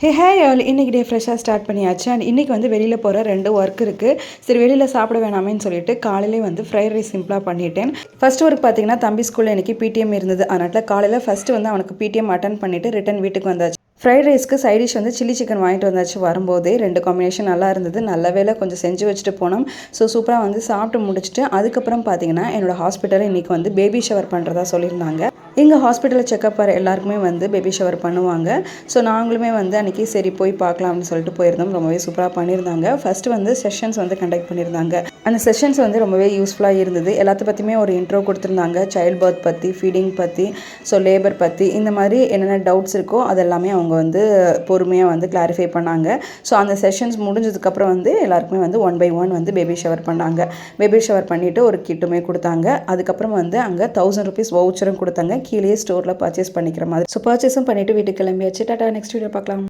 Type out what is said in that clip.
ஹே hey all இன்றைக்கி டே ஃப்ரெஷ்ஷாக start பண்ணியாச்சு. அண்ட் இன்றைக்கி வந்து வெளியில் போகிற ரெண்டு ஒர்க் இருக்குது சரி வெளியில் சாப்பிட வேணாமேன்னு சொல்லிட்டு காலையிலே வந்து ஃப்ரைட் ரைஸ் சிம்பிளாக பண்ணிட்டேன். ஃபஸ்ட் ஒர்க் பார்த்தீங்கன்னா தம்பி ஸ்கூலில் இன்றைக்கி பிடிஎம் இருந்தது. அதனால் காலையில் ஃபஸ்ட்டு வந்து அவனுக்கு பிடிஎம் அட்டன் பண்ணிவிட்டு ரிட்டன் வீட்டுக்கு வந்தாச்சு. ஃப்ரைட் ரைஸ்க்கு சைட் டிஷ் வந்து சில்லி சிக்கன் வாங்கிட்டு வந்தாச்சு வரும்போதே. ரெண்டு காம்பினேஷன் நல்லா இருந்தது. நல்ல வேலை கொஞ்சம் செஞ்சு வச்சுட்டு போனோம். ஸோ சூப்பராக வந்து சாப்பிட்டு முடிச்சுட்டு அதுக்கப்புறம் பார்த்தீங்கன்னா என்னோடய ஹாஸ்பிட்டலில் இன்றைக்கி வந்து பேபி ஷவர் பண்ணுறதா சொல்லியிருந்தாங்க. எங்கள் ஹாஸ்பிட்டலில் செக்கப் வர எல்லாருக்குமே வந்து பேபி ஷவர் பண்ணுவாங்க. ஸோ நாங்களுமே வந்து அன்றைக்கி சரி போய் பார்க்கலாம் அப்படின்னு சொல்லிட்டு போயிருந்தோம். ரொம்பவே சூப்பராக பண்ணியிருந்தாங்க. ஃபஸ்ட்டு வந்து செஷன்ஸ் வந்து கண்டக்ட் பண்ணியிருந்தாங்க. அந்த செஷன்ஸ் வந்து ரொம்பவே யூஸ்ஃபுல்லாக இருந்தது. எல்லாத்த பற்றியுமே ஒரு இன்ட்ரோ கொடுத்துருந்தாங்க. சைல்ட் பர்த் பற்றி ஃபீடிங் பற்றி ஸோ லேபர் பற்றி இந்த மாதிரி என்னென்ன டவுட்ஸ் இருக்கோ அதெல்லாமே அவங்க வந்து பொறுமையாக வந்து கிளாரிஃபை பண்ணாங்க. ஸோ அந்த செஷன்ஸ் முடிஞ்சதுக்கப்புறம் வந்து எல்லாருக்குமே வந்து ஒன் பை ஒன் வந்து பேபி ஷவர் பண்ணாங்க. பேபி ஷவர் பண்ணிவிட்டு ஒரு கிட்டுமே கொடுத்தாங்க. அதுக்கப்புறம் வந்து அங்கே தௌசண்ட் ருபீஸ் வவுச்சரும் கொடுத்தாங்க. கீழே ஸ்டோரில் பர்ச்சேஸ் பண்ணிக்கிற மாதிரி. ஸோ பர்ச்சேஸும் பண்ணிவிட்டு வீட்டுக்கு கிளம்பியாச்சு. டாட்டா நெக்ஸ்ட் வீடியோ பார்க்கலாம்.